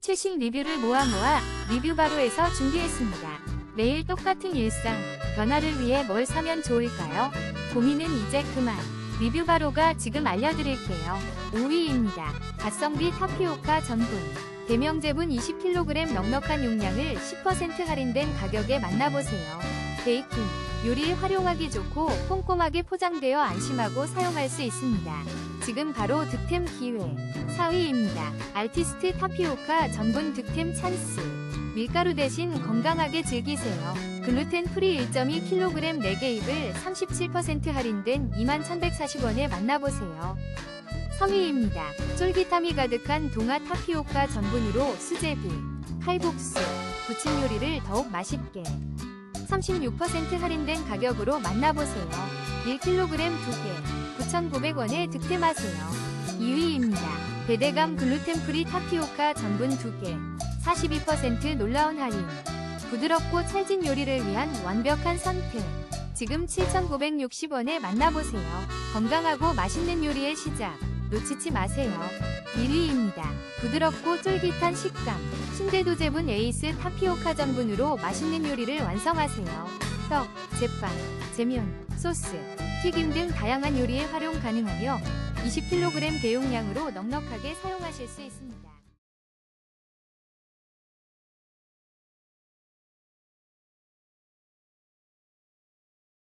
최신 리뷰를 모아 모아 리뷰바로에서 준비했습니다. 매일 똑같은 일상, 변화를 위해 뭘 사면 좋을까요? 고민은 이제 그만. 리뷰바로가 지금 알려드릴게요. 5위입니다. 가성비 타피오카 전분. 대명 제분 20kg 넉넉한 용량을 10% 할인된 가격에 만나보세요. 베이킹, 요리에 활용하기 좋고 꼼꼼하게 포장되어 안심하고 사용할 수 있습니다. 지금 바로 득템 기회. 4위입니다. 알티스트 타피오카 전분 득템 찬스. 밀가루 대신 건강하게 즐기세요. 글루텐 프리 1.2kg 4개입을 37% 할인된 21,140원에 만나보세요. 3위입니다. 쫄깃함이 가득한 동아 타피오카 전분으로 수제비, 칼국수, 부침 요리를 더욱 맛있게. 36% 할인된 가격으로 만나보세요. 1kg 2개, 9,900원에 득템하세요. 2위입니다. 배대감 글루텐 프리 타피오카 전분 2개, 42% 놀라운 할인. 부드럽고 찰진 요리를 위한 완벽한 선택. 지금 7,960원에 만나보세요. 건강하고 맛있는 요리의 시작. 놓치지 마세요. 1위입니다. 부드럽고 쫄깃한 식감. 순대도 제분 에이스 타피오카 전분으로 맛있는 요리를 완성하세요. 떡, 제빵, 제면, 소스, 튀김 등 다양한 요리에 활용 가능하며 20kg 대용량으로 넉넉하게 사용하실 수 있습니다.